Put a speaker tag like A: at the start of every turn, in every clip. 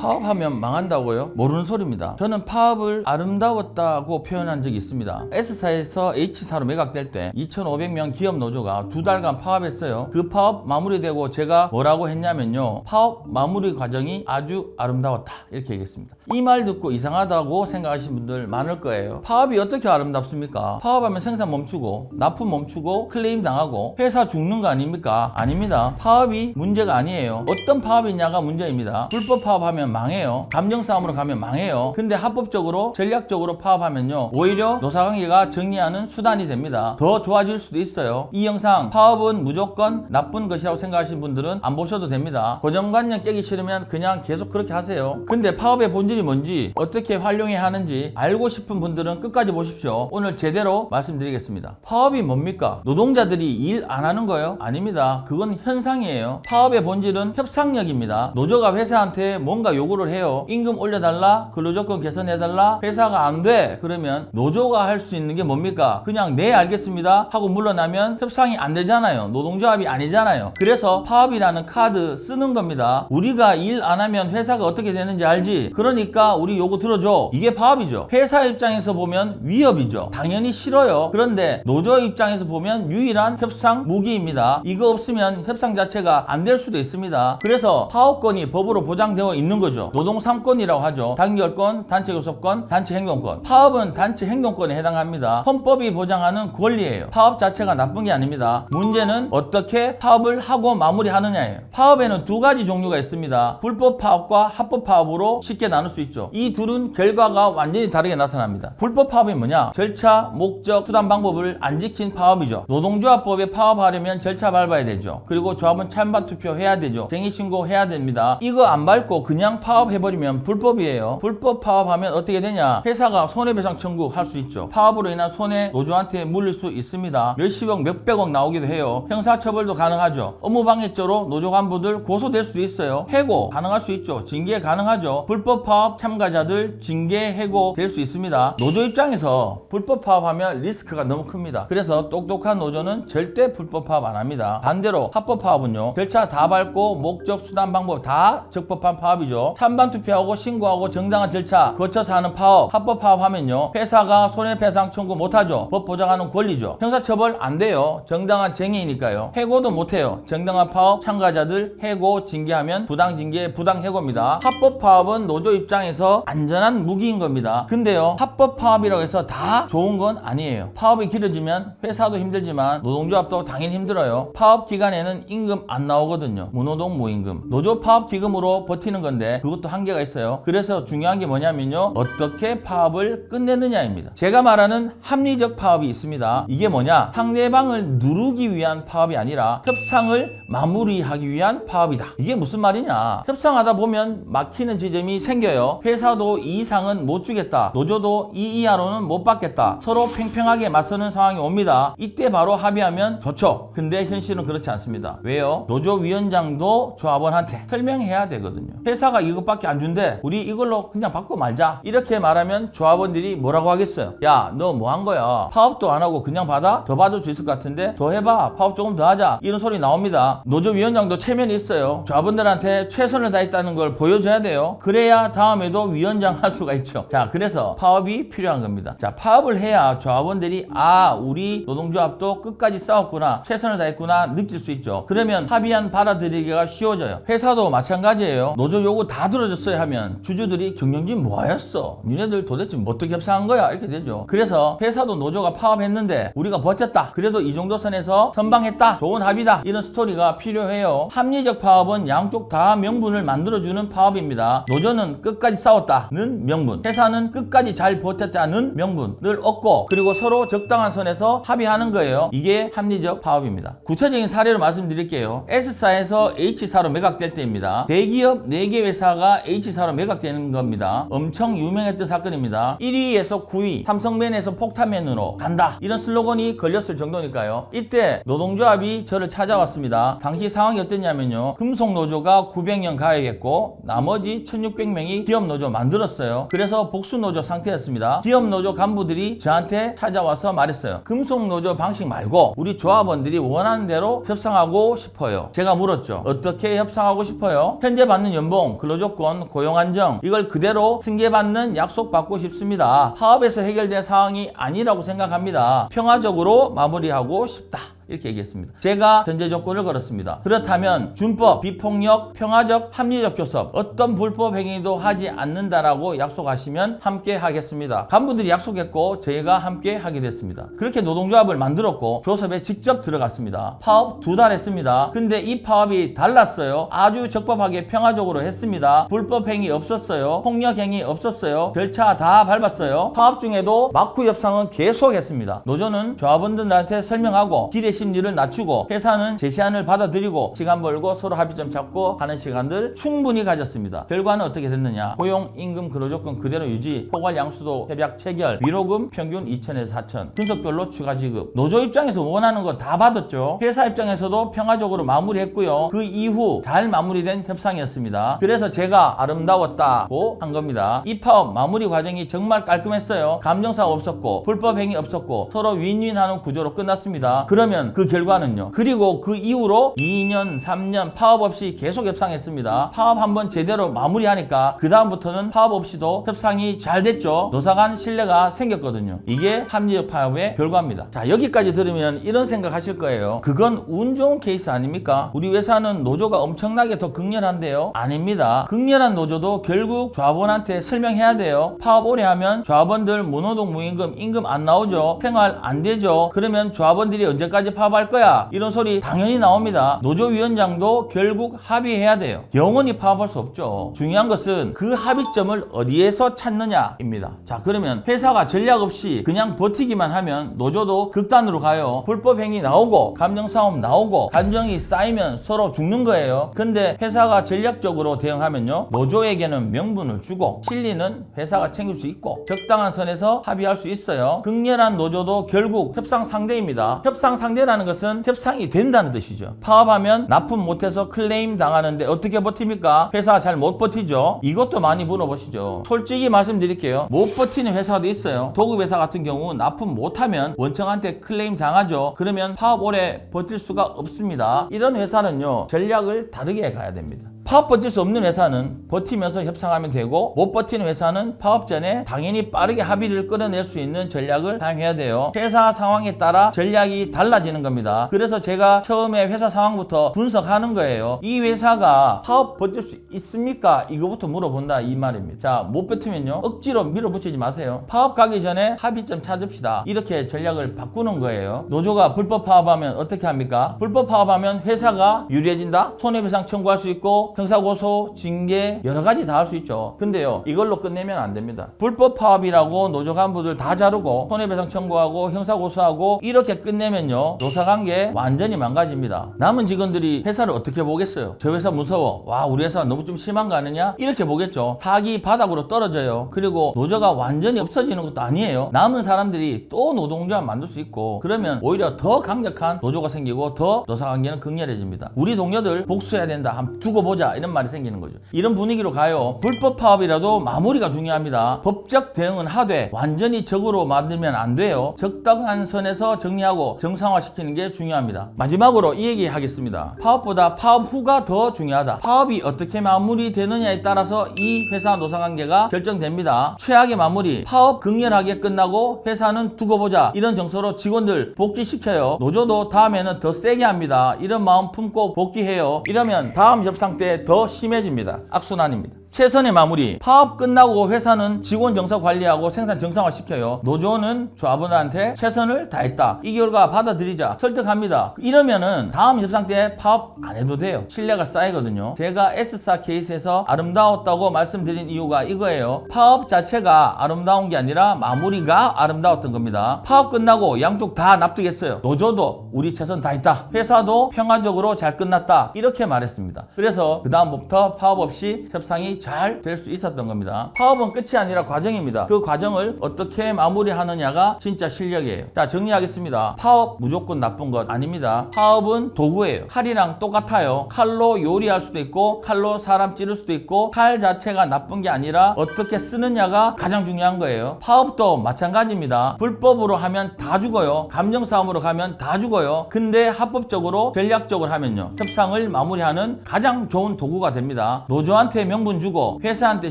A: 파업하면 망한다고요? 모르는 소리입니다. 저는 파업을 아름다웠다고 표현한 적이 있습니다. S사에서 H사로 매각될 때 2,500명 기업 노조가 두 달간 파업했어요. 그 파업 마무리되고 제가 뭐라고 했냐면요. 파업 마무리 과정이 아주 아름다웠다. 이렇게 얘기했습니다. 이 말 듣고 이상하다고 생각하시는 분들 많을 거예요. 파업이 어떻게 아름답습니까? 파업하면 생산 멈추고 납품 멈추고 클레임 당하고 회사 죽는 거 아닙니까? 아닙니다. 파업이 문제가 아니에요. 어떤 파업이냐가 문제입니다. 불법 파업하면 망해요. 감정 싸움으로 가면 망해요. 근데 합법적으로 전략적으로 파업하면요. 오히려 노사관계가 정리하는 수단이 됩니다. 더 좋아질 수도 있어요. 이 영상 파업은 무조건 나쁜 것이라고 생각하시는 분들은 안 보셔도 됩니다. 고정관념 깨기 싫으면 그냥 계속 그렇게 하세요. 근데 파업의 본질이 뭔지 어떻게 활용해야 하는지 알고 싶은 분들은 끝까지 보십시오. 오늘 제대로 말씀드리겠습니다. 파업이 뭡니까? 노동자들이 일 안 하는 거예요? 아닙니다. 그건 현상이에요. 파업의 본질은 협상력입니다. 노조가 회사한테 뭔가 요구를 해요. 임금 올려달라, 근로조건 개선해달라, 회사가 안 돼. 그러면 노조가 할 수 있는 게 뭡니까? 그냥 네 알겠습니다 하고 물러나면 협상이 안 되잖아요. 노동조합이 아니잖아요. 그래서 파업이라는 카드 쓰는 겁니다. 우리가 일 안 하면 회사가 어떻게 되는지 알지? 그러니까 우리 요구 들어줘. 이게 파업이죠. 회사 입장에서 보면 위협이죠. 당연히 싫어요. 그런데 노조 입장에서 보면 유일한 협상 무기입니다. 이거 없으면 협상 자체가 안 될 수도 있습니다. 그래서 파업권이 법으로 보장되어 있는 거죠. 노동 3권이라고 하죠. 단결권, 단체 교섭권, 단체 행동권. 파업은 단체 행동권에 해당합니다. 헌법이 보장하는 권리예요. 파업 자체가 나쁜 게 아닙니다. 문제는 어떻게 파업을 하고 마무리하느냐예요. 파업에는 두 가지 종류가 있습니다. 불법 파업과 합법 파업으로 쉽게 나눌 수 있죠. 이 둘은 결과가 완전히 다르게 나타납니다. 불법 파업이 뭐냐? 절차, 목적, 수단 방법을 안 지킨 파업이죠. 노동조합법에 파업하려면 절차 밟아야 되죠. 그리고 조합은 찬반 투표해야 되죠. 쟁의 신고해야 됩니다. 이거 안 밟고 그냥 파업해버리면 불법이에요. 불법 파업하면 어떻게 되냐? 회사가 손해배상 청구할 수 있죠. 파업으로 인한 손해 노조한테 물릴 수 있습니다. 몇십억, 몇백억 나오기도 해요. 형사처벌도 가능하죠. 업무방해죄로 노조 간부들 고소될 수도 있어요. 해고 가능할 수 있죠. 징계 가능하죠. 불법 파업 참가자들 징계 해고 될 수 있습니다. 노조 입장에서 불법 파업하면 리스크가 너무 큽니다. 그래서 똑똑한 노조는 절대 불법 파업 안 합니다. 반대로 합법 파업은요. 절차 다 밟고 목적, 수단, 방법 다 적법한 파업이죠. 찬반 투표하고 신고하고 정당한 절차 거쳐서 하는 파업, 합법 파업하면요. 회사가 손해배상 청구 못하죠. 법 보장하는 권리죠. 형사처벌 안 돼요. 정당한 쟁의니까요. 해고도 못해요. 정당한 파업 참가자들 해고 징계하면 부당 징계, 부당 해고입니다. 합법 파업은 노조 입장에서 안전한 무기인 겁니다. 근데요. 합법 파업이라고 해서 다 좋은 건 아니에요. 파업이 길어지면 회사도 힘들지만 노동조합도 당연히 힘들어요. 파업 기간에는 임금 안 나오거든요. 무노동 무임금. 노조 파업 기금으로 버티는 건데 그것도 한계가 있어요. 그래서 중요한 게 뭐냐면요. 어떻게 파업을 끝내느냐입니다. 제가 말하는 합리적 파업이 있습니다. 이게 뭐냐? 상대방을 누르기 위한 파업이 아니라 협상을 마무리하기 위한 파업이다. 이게 무슨 말이냐? 협상하다 보면 막히는 지점이 생겨요. 회사도 이 이상은 못 주겠다. 노조도 이 이하로는 못 받겠다. 서로 팽팽하게 맞서는 상황이 옵니다. 이때 바로 합의하면 좋죠. 근데 현실은 그렇지 않습니다. 왜요? 노조 위원장도 조합원한테 설명해야 되거든요. 회사가 이것밖에 안 준대. 우리 이걸로 그냥 받고 말자. 이렇게 말하면 조합원들이 뭐라고 하겠어요? 야, 너 뭐 한 거야? 파업도 안 하고 그냥 받아? 더 받을 수 있을 것 같은데? 더 해봐. 파업 조금 더 하자. 이런 소리 나옵니다. 노조 위원장도 체면이 있어요. 조합원들한테 최선을 다했다는 걸 보여줘야 돼요. 그래야 다음에도 위원장 할 수가 있죠. 자, 그래서 파업이 필요한 겁니다. 자, 파업을 해야 조합원들이 아, 우리 노동조합도 끝까지 싸웠구나. 최선을 다했구나. 느낄 수 있죠. 그러면 합의안 받아들이기가 쉬워져요. 회사도 마찬가지예요. 노조 요구 다 들어줬어야 하면 주주들이 경영진 뭐하였어? 니네들 도대체 뭐 어떻게 협상한 거야? 이렇게 되죠. 그래서 회사도 노조가 파업했는데 우리가 버텼다. 그래도 이 정도 선에서 선방했다. 좋은 합의다. 이런 스토리가 필요해요. 합리적 파업은 양쪽 다 명분을 만들어주는 파업입니다. 노조는 끝까지 싸웠다는 명분, 회사는 끝까지 잘 버텼다는 명분을 얻고 그리고 서로 적당한 선에서 합의하는 거예요. 이게 합리적 파업입니다. 구체적인 사례로 말씀드릴게요. S사에서 H사로 매각될 때입니다. 대기업 4개 회사 가 H사로 매각되는 겁니다. 엄청 유명했던 사건입니다. 1위에서 9위, 삼성맨에서 폭탄맨으로 간다. 이런 슬로건이 걸렸을 정도니까요. 이때 노동조합이 저를 찾아왔습니다. 당시 상황이 어땠냐면요. 금속노조가 900명 가야겠고 나머지 1600명이 기업노조 만들었어요. 그래서 복수노조 상태였습니다. 기업노조 간부들이 저한테 찾아와서 말했어요. 금속노조 방식 말고 우리 조합원들이 원하는 대로 협상하고 싶어요. 제가 물었죠. 어떻게 협상하고 싶어요? 현재 받는 연봉, 근로조건, 고용안정 이걸 그대로 승계받는 약속받고 싶습니다. 파업에서 해결된 사항이 아니라고 생각합니다. 평화적으로 마무리하고 싶다. 이렇게 얘기했습니다. 제가 전제 조건을 걸었습니다. 그렇다면 준법, 비폭력, 평화적, 합리적 교섭, 어떤 불법 행위도 하지 않는다라고 약속하시면 함께 하겠습니다. 간부들이 약속했고 저희가 함께 하게 됐습니다. 그렇게 노동조합을 만들었고 교섭에 직접 들어갔습니다. 파업 두 달 했습니다. 근데 이 파업이 달랐어요. 아주 적법하게 평화적으로 했습니다. 불법 행위 없었어요. 폭력 행위 없었어요. 절차 다 밟았어요. 파업 중에도 막후 협상은 계속했습니다. 노조는 조합원들한테 설명하고 기대 심리를 낮추고 회사는 제 시안을 받아들이고 시간 벌고 서로 합의점 찾고 하는 시간들 충분히 가졌습니다. 결과는 어떻게 됐느냐? 고용, 임금, 근로조건 그대로 유지, 포괄 양수도 협약 체결, 위로금 평균 2천에서 4천, 분석별로 추가 지급. 노조 입장에서 원하는 거 다 받았죠. 회사 입장에서도 평화적으로 마무리했고요. 그 이후 잘 마무리된 협상이었습니다. 그래서 제가 아름다웠다고 한 겁니다. 이 파업 마무리 과정이 정말 깔끔했어요. 감정사 없었고 불법 행위 없었고 서로 윈윈하는 구조로 끝났습니다. 그러면 그 결과는요. 그리고 그 이후로 2년, 3년 파업 없이 계속 협상했습니다. 파업 한번 제대로 마무리하니까 그 다음부터는 파업 없이도 협상이 잘 됐죠. 노사 간 신뢰가 생겼거든요. 이게 합리적 파업의 결과입니다. 자 여기까지 들으면 이런 생각 하실 거예요. 그건 운 좋은 케이스 아닙니까? 우리 회사는 노조가 엄청나게 더 극렬한데요. 아닙니다. 극렬한 노조도 결국 조합원한테 설명해야 돼요. 파업 오래 하면 조합원들 무노동 무임금 임금 안 나오죠. 생활 안 되죠. 그러면 조합원들이 언제까지 파업할 거야? 이런 소리 당연히 나옵니다. 노조위원장도 결국 합의해야 돼요. 영원히 파업할 수 없죠. 중요한 것은 그 합의점을 어디에서 찾느냐입니다. 자, 그러면 회사가 전략 없이 그냥 버티기만 하면 노조도 극단으로 가요. 불법 행위 나오고 감정 싸움 나오고 감정이 쌓이면 서로 죽는 거예요. 근데 회사가 전략적으로 대응하면요. 노조에게는 명분을 주고 실리는 회사가 챙길 수 있고 적당한 선에서 합의할 수 있어요. 극렬한 노조도 결국 협상 상대입니다. 협상 상대 라는 것은 협상이 된다는 뜻이죠. 파업하면 납품 못해서 클레임 당하는데 어떻게 버팁니까? 회사 잘 못 버티죠. 이것도 많이 물어보시죠. 솔직히 말씀드릴게요. 못 버티는 회사도 있어요. 도급 회사 같은 경우 납품 못하면 원청한테 클레임 당하죠. 그러면 파업 오래 버틸 수가 없습니다. 이런 회사는요 전략을 다르게 가야 됩니다. 파업 버틸 수 없는 회사는 버티면서 협상하면 되고 못 버티는 회사는 파업 전에 당연히 빠르게 합의를 끌어낼 수 있는 전략을 사용해야 돼요. 회사 상황에 따라 전략이 달라지는 겁니다. 그래서 제가 처음에 회사 상황부터 분석하는 거예요. 이 회사가 파업 버틸 수 있습니까? 이거부터 물어본다 이 말입니다. 자, 못 버티면요. 억지로 밀어붙이지 마세요. 파업 가기 전에 합의점 찾읍시다. 이렇게 전략을 바꾸는 거예요. 노조가 불법 파업하면 어떻게 합니까? 불법 파업하면 회사가 유리해진다? 손해배상 청구할 수 있고 형사고소, 징계 여러 가지 다 할 수 있죠. 근데요 이걸로 끝내면 안 됩니다. 불법 파업이라고 노조 간부들 다 자르고 손해배상 청구하고 형사고소하고 이렇게 끝내면요 노사관계 완전히 망가집니다. 남은 직원들이 회사를 어떻게 보겠어요? 저 회사 무서워. 와 우리 회사 너무 좀 심한 거 아니냐? 이렇게 보겠죠. 타기 바닥으로 떨어져요. 그리고 노조가 완전히 없어지는 것도 아니에요. 남은 사람들이 또 노동조합 만들 수 있고 그러면 오히려 더 강력한 노조가 생기고 더 노사관계는 극렬해집니다. 우리 동료들 복수해야 된다. 한번 두고 보자. 이런 말이 생기는 거죠. 이런 분위기로 가요. 불법 파업이라도 마무리가 중요합니다. 법적 대응은 하되 완전히 적으로 만들면 안 돼요. 적당한 선에서 정리하고 정상화시키는 게 중요합니다. 마지막으로 이 얘기 하겠습니다. 파업보다 파업 후가 더 중요하다. 파업이 어떻게 마무리되느냐에 따라서 이 회사 노사관계가 결정됩니다. 최악의 마무리, 파업 극렬하게 끝나고 회사는 두고 보자. 이런 정서로 직원들 복귀시켜요. 노조도 다음에는 더 세게 합니다. 이런 마음 품고 복귀해요. 이러면 다음 협상 때더 심해집니다. 악순환입니다. 최선의 마무리. 파업 끝나고 회사는 직원 정서 관리하고 생산 정상화 시켜요. 노조는 조합원한테 최선을 다했다. 이 결과 받아들이자. 설득합니다. 이러면은 다음 협상 때 파업 안 해도 돼요. 신뢰가 쌓이거든요. 제가 S사 케이스에서 아름다웠다고 말씀드린 이유가 이거예요. 파업 자체가 아름다운 게 아니라 마무리가 아름다웠던 겁니다. 파업 끝나고 양쪽 다 납득했어요. 노조도 우리 최선 다했다. 회사도 평화적으로 잘 끝났다. 이렇게 말했습니다. 그래서 그 다음부터 파업 없이 협상이 잘 될 수 있었던 겁니다. 파업은 끝이 아니라 과정입니다. 그 과정을 어떻게 마무리하느냐가 진짜 실력이에요. 자, 정리하겠습니다. 파업 무조건 나쁜 것 아닙니다. 파업은 도구예요. 칼이랑 똑같아요. 칼로 요리할 수도 있고 칼로 사람 찌를 수도 있고 칼 자체가 나쁜 게 아니라 어떻게 쓰느냐가 가장 중요한 거예요. 파업도 마찬가지입니다. 불법으로 하면 다 죽어요. 감정 싸움으로 가면 다 죽어요. 근데 합법적으로 전략적으로 하면요. 협상을 마무리하는 가장 좋은 도구가 됩니다. 노조한테 명분 주고 회사한테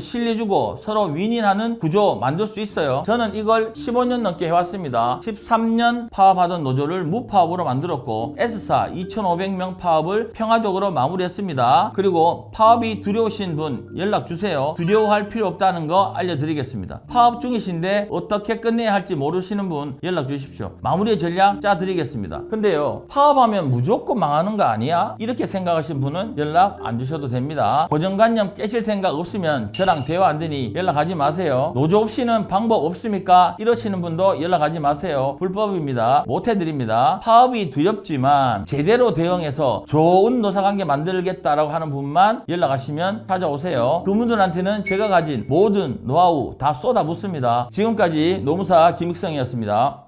A: 신뢰 주고 서로 윈윈하는 구조 만들 수 있어요. 저는 이걸 15년 넘게 해왔습니다. 13년 파업하던 노조를 무파업으로 만들었고 S사 2,500명 파업을 평화적으로 마무리했습니다. 그리고 파업이 두려우신 분 연락 주세요. 두려워할 필요 없다는 거 알려드리겠습니다. 파업 중이신데 어떻게 끝내야 할지 모르시는 분 연락 주십시오. 마무리 전략 짜드리겠습니다. 근데요 파업하면 무조건 망하는 거 아니야? 이렇게 생각하신 분은 연락 안 주셔도 됩니다. 고정관념 깨실 생각 없으면 저랑 대화 안 되니 연락하지 마세요. 노조 없이는 방법 없습니까? 이러시는 분도 연락하지 마세요. 불법입니다. 못 해드립니다. 파업이 두렵지만 제대로 대응해서 좋은 노사관계 만들겠다라고 하는 분만 연락하시면 찾아오세요. 그분들한테는 제가 가진 모든 노하우 다 쏟아붓습니다. 지금까지 노무사 김익성이었습니다.